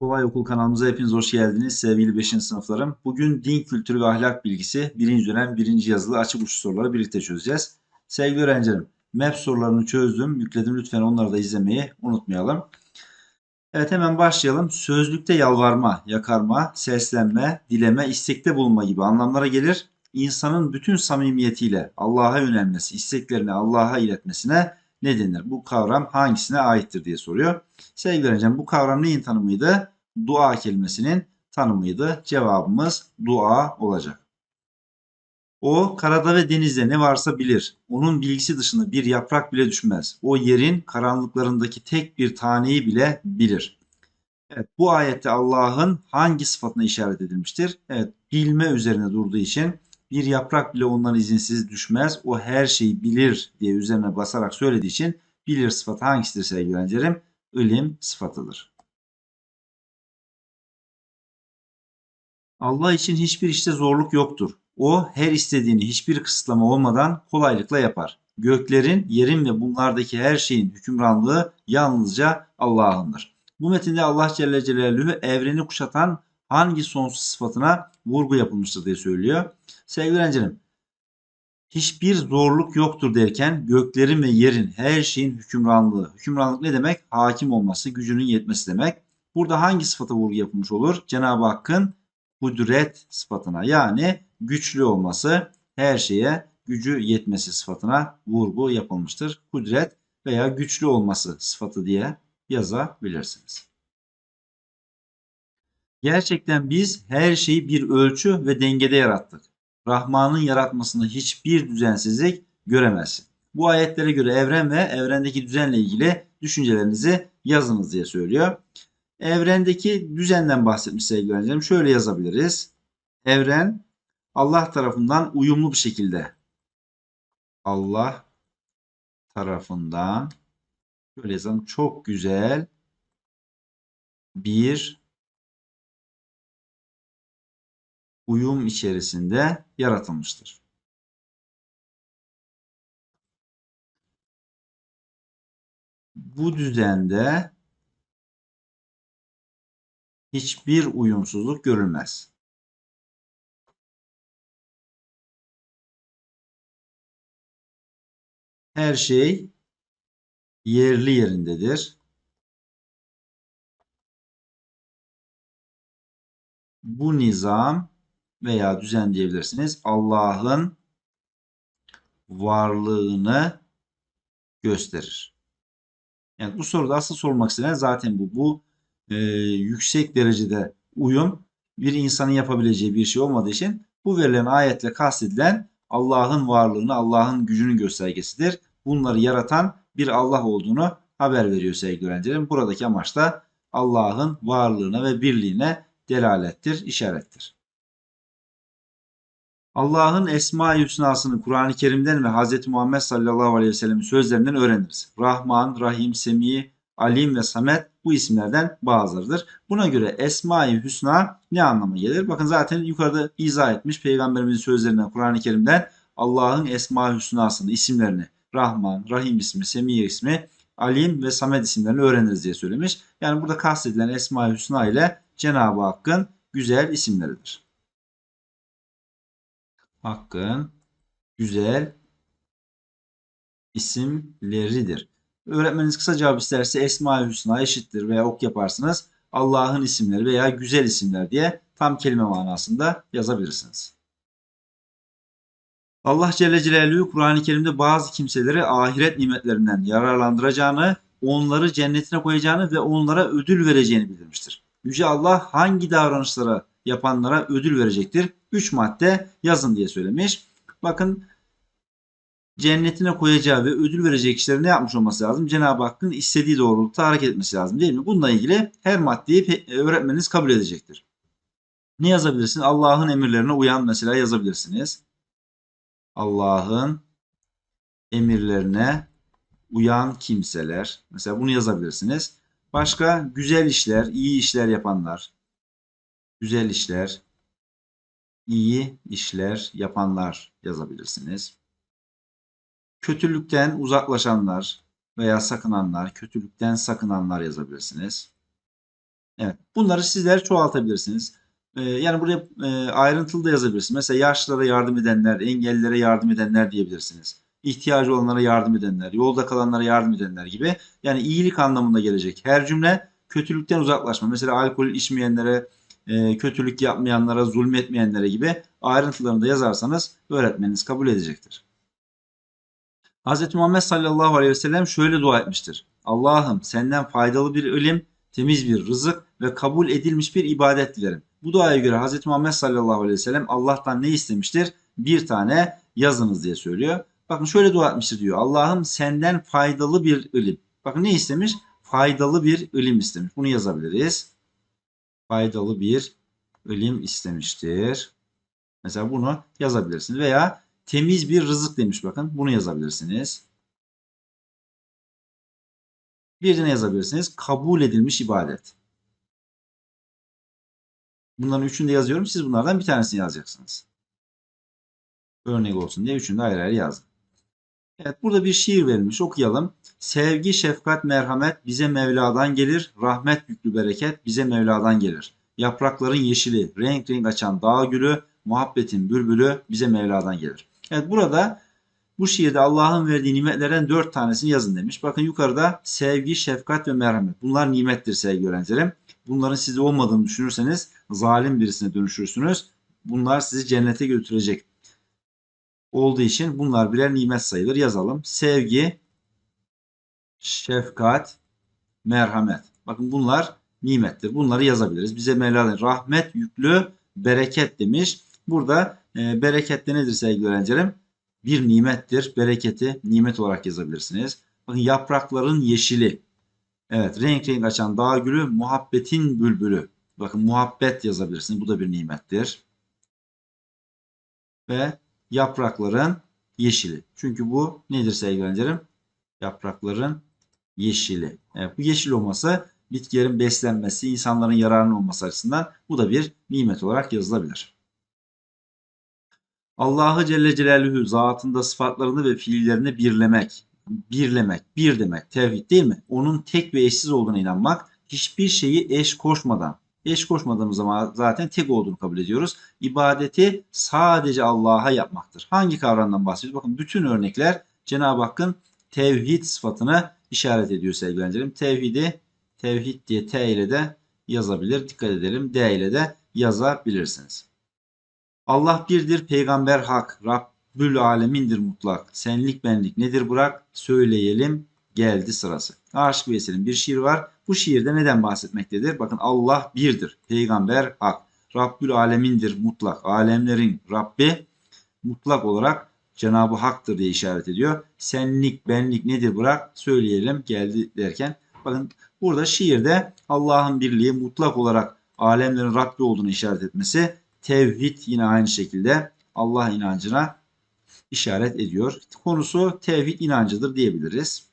Kolay Okul kanalımıza hepiniz hoş geldiniz sevgili 5. sınıflarım. Bugün din kültürü ve ahlak bilgisi 1. dönem 1. yazılı açık uçlu soruları birlikte çözeceğiz. Sevgili öğrencilerim, MEP sorularını çözdüm, yükledim. Lütfen onları da izlemeyi unutmayalım. Evet hemen başlayalım. Sözlükte yalvarma, yakarma, seslenme, dileme, istekte bulunma gibi anlamlara gelir. İnsanın bütün samimiyetiyle Allah'a yönelmesi, isteklerini Allah'a iletmesine ne denir? Bu kavram hangisine aittir diye soruyor. Sevgili öğrencim bu kavram neyin tanımıydı? Dua kelimesinin tanımıydı. Cevabımız dua olacak. O karada ve denizde ne varsa bilir. Onun bilgisi dışında bir yaprak bile düşmez. O yerin karanlıklarındaki tek bir taneyi bile bilir. Evet, bu ayette Allah'ın hangi sıfatına işaret edilmiştir? Evet, bilme üzerine durduğu için bir yaprak bile ondan izinsiz düşmez. O her şeyi bilir diye üzerine basarak söylediği için bilir sıfatı hangisidir sevgili öğrencilerim? ilim sıfatıdır. Allah için hiçbir işte zorluk yoktur. O her istediğini hiçbir kısıtlama olmadan kolaylıkla yapar. Göklerin, yerin ve bunlardaki her şeyin hükümranlığı yalnızca Allah'ındır. Bu metinde Allah Celle Celaluhu evreni kuşatan hangi sonsuz sıfatına vurgu yapılmıştır diye söylüyor. Sevgili öğrencilerim, hiçbir zorluk yoktur derken göklerin ve yerin her şeyin hükümranlığı. Hükümranlık ne demek? Hakim olması, gücünün yetmesi demek. Burada hangi sıfata vurgu yapılmış olur? Cenab-ı Hakk'ın kudret sıfatına yani güçlü olması, her şeye gücü yetmesi sıfatına vurgu yapılmıştır. Kudret veya güçlü olması sıfatı diye yazabilirsiniz. Gerçekten biz her şeyi bir ölçü ve dengede yarattık. Rahman'ın yaratmasında hiçbir düzensizlik göremezsin. Bu ayetlere göre evren ve evrendeki düzenle ilgili düşüncelerinizi yazınız diye söylüyor. Evrendeki düzenden bahsetmiş sevgili öğrencilerim. Şöyle yazabiliriz. Evren Allah tarafından uyumlu bir şekilde Allah tarafından şöyle yazalım çok güzel bir uyum içerisinde yaratılmıştır. Bu düzende hiçbir uyumsuzluk görülmez. Her şey yerli yerindedir. Bu nizam veya düzen diyebilirsiniz. Allah'ın varlığını gösterir. Yani bu soruda asıl sormak istenen zaten bu. Bu e, yüksek derecede uyum bir insanın yapabileceği bir şey olmadığı için bu verilen ayetle kastedilen Allah'ın varlığını, Allah'ın gücünün göstergesidir. Bunları yaratan bir Allah olduğunu haber veriyor sevgili öğrencilerim. Buradaki amaç da Allah'ın varlığına ve birliğine delalettir, işarettir. Allah'ın Esma-i Hüsna'sını Kur'an-ı Kerim'den ve Hz. Muhammed sallallahu aleyhi ve sellem'in sözlerinden öğreniriz. Rahman, Rahim, Semi, Alim ve Samet bu isimlerden bazılarıdır. Buna göre Esma-i Hüsna ne anlama gelir? Bakın zaten yukarıda izah etmiş Peygamberimizin sözlerinden Kur'an-ı Kerim'den Allah'ın Esma-i Hüsna'sını, isimlerini Rahman, Rahim ismi, Semi ismi, Alim ve Samet isimlerini öğreniriz diye söylemiş. Yani burada kastedilen Esma-i Hüsna ile Cenab-ı Hakk'ın güzel isimleridir. Hakk'ın güzel isimleridir. Öğretmeniniz kısa cevap isterse Esma-i Hüsna eşittir veya ok yaparsınız. Allah'ın isimleri veya güzel isimler diye tam kelime manasında yazabilirsiniz. Allah Celle Celaluhu Kur'an-ı Kerim'de bazı kimseleri ahiret nimetlerinden yararlandıracağını, onları cennetine koyacağını ve onlara ödül vereceğini bildirmiştir. Yüce Allah hangi davranışlara yapanlara ödül verecektir? 3 madde yazın diye söylemiş. Bakın cennetine koyacağı ve ödül verecek kişilerin ne yapmış olması lazım? Cenab-ı Hakk'ın istediği doğrultuda hareket etmesi lazım değil mi? Bununla ilgili her maddeyi öğretmeniniz kabul edecektir. Ne yazabilirsiniz? Allah'ın emirlerine uyan mesela yazabilirsiniz. Allah'ın emirlerine uyan kimseler. Mesela bunu yazabilirsiniz. Başka güzel işler, iyi işler yapanlar. Güzel işler, iyi işler yapanlar yazabilirsiniz. Kötülükten uzaklaşanlar, veya sakınanlar, kötülükten sakınanlar yazabilirsiniz. Evet. Bunları sizler çoğaltabilirsiniz. Ee, yani buraya e, ayrıntılı da yazabilirsiniz. Mesela yaşlılara yardım edenler, engellilere yardım edenler diyebilirsiniz. İhtiyacı olanlara yardım edenler, yolda kalanlara yardım edenler gibi. Yani iyilik anlamında gelecek. Her cümle kötülükten uzaklaşma. Mesela alkol içmeyenlere, e, kötülük yapmayanlara, zulmetmeyenlere gibi ayrıntılarını da yazarsanız öğretmeniniz kabul edecektir. Hz. Muhammed sallallahu aleyhi ve sellem şöyle dua etmiştir. Allah'ım senden faydalı bir ilim, temiz bir rızık ve kabul edilmiş bir ibadet dilerim. Bu duaya göre Hz. Muhammed sallallahu aleyhi ve sellem Allah'tan ne istemiştir? Bir tane yazınız diye söylüyor. Bakın şöyle dua etmiştir diyor. Allah'ım senden faydalı bir ilim. Bakın ne istemiş? Faydalı bir ilim istemiş. Bunu yazabiliriz. Faydalı bir ilim istemiştir. Mesela bunu yazabilirsiniz. Veya temiz bir rızık demiş bakın. Bunu yazabilirsiniz. Bir de ne yazabilirsiniz? Kabul edilmiş ibadet. Bunların üçünü de yazıyorum. Siz bunlardan bir tanesini yazacaksınız. Örnek olsun diye üçünü de ayrı ayrı yazdım. Evet burada bir şiir verilmiş okuyalım. Sevgi, şefkat, merhamet bize Mevla'dan gelir. Rahmet yüklü bereket bize Mevla'dan gelir. Yaprakların yeşili, renk renk açan dağ gülü, muhabbetin bülbülü bize Mevla'dan gelir. Evet burada bu şiirde Allah'ın verdiği nimetlerden dört tanesini yazın demiş. Bakın yukarıda sevgi, şefkat ve merhamet. Bunlar nimettir sevgili öğrencilerim. Bunların size olmadığını düşünürseniz zalim birisine dönüşürsünüz. Bunlar sizi cennete götürecek olduğu için bunlar birer nimet sayılır. Yazalım. Sevgi, şefkat, merhamet. Bakın bunlar nimettir. Bunları yazabiliriz. Bize Mevla'dan rahmet yüklü bereket demiş. Burada e, bereket de nedir sevgili öğrencilerim? Bir nimettir. Bereketi nimet olarak yazabilirsiniz. Bakın yaprakların yeşili. Evet renk renk açan dağ gülü muhabbetin bülbülü. Bakın muhabbet yazabilirsiniz. Bu da bir nimettir. Ve yaprakların yeşili. Çünkü bu nedir sevgili öğrencilerim? Yaprakların yeşili. Evet, bu yeşil olması bitkilerin beslenmesi, insanların yararının olması açısından bu da bir nimet olarak yazılabilir. Allah'ı Celle Celaluhu zatında sıfatlarını ve fiillerini birlemek, birlemek, bir demek tevhid değil mi? Onun tek ve eşsiz olduğuna inanmak, hiçbir şeyi eş koşmadan, eş koşmadığımız zaman zaten tek olduğunu kabul ediyoruz. İbadeti sadece Allah'a yapmaktır. Hangi kavramdan bahsediyoruz? Bakın bütün örnekler Cenab-ı Hakk'ın tevhid sıfatını işaret ediyor sevgili öğrencilerim. Tevhidi tevhid diye T ile de yazabilir. Dikkat edelim. D ile de yazabilirsiniz. Allah birdir, peygamber hak, Rabbül alemindir mutlak. Senlik benlik nedir bırak, söyleyelim geldi sırası. Aşık Veysel'in bir şiir var. Bu şiirde neden bahsetmektedir? Bakın Allah birdir, peygamber hak, Rabbül alemindir mutlak. Alemlerin Rabbi mutlak olarak Cenab-ı Hak'tır diye işaret ediyor. Senlik, benlik nedir bırak söyleyelim geldi derken. Bakın burada şiirde Allah'ın birliği mutlak olarak alemlerin Rabbi olduğunu işaret etmesi tevhid yine aynı şekilde Allah inancına işaret ediyor. Konusu tevhid inancıdır diyebiliriz.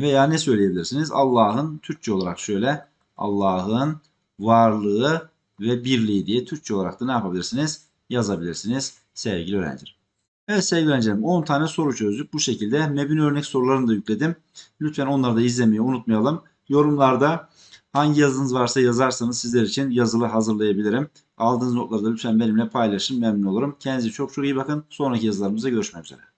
Veya ne söyleyebilirsiniz? Allah'ın Türkçe olarak şöyle Allah'ın varlığı ve birliği diye Türkçe olarak da ne yapabilirsiniz? Yazabilirsiniz sevgili öğrenciler. Evet sevgili öğrencilerim 10 tane soru çözdük. Bu şekilde MEB'in örnek sorularını da yükledim. Lütfen onları da izlemeyi unutmayalım. Yorumlarda hangi yazınız varsa yazarsanız sizler için yazılı hazırlayabilirim. Aldığınız notları da lütfen benimle paylaşın memnun olurum. Kendinize çok çok iyi bakın. Sonraki yazılarımızda görüşmek üzere.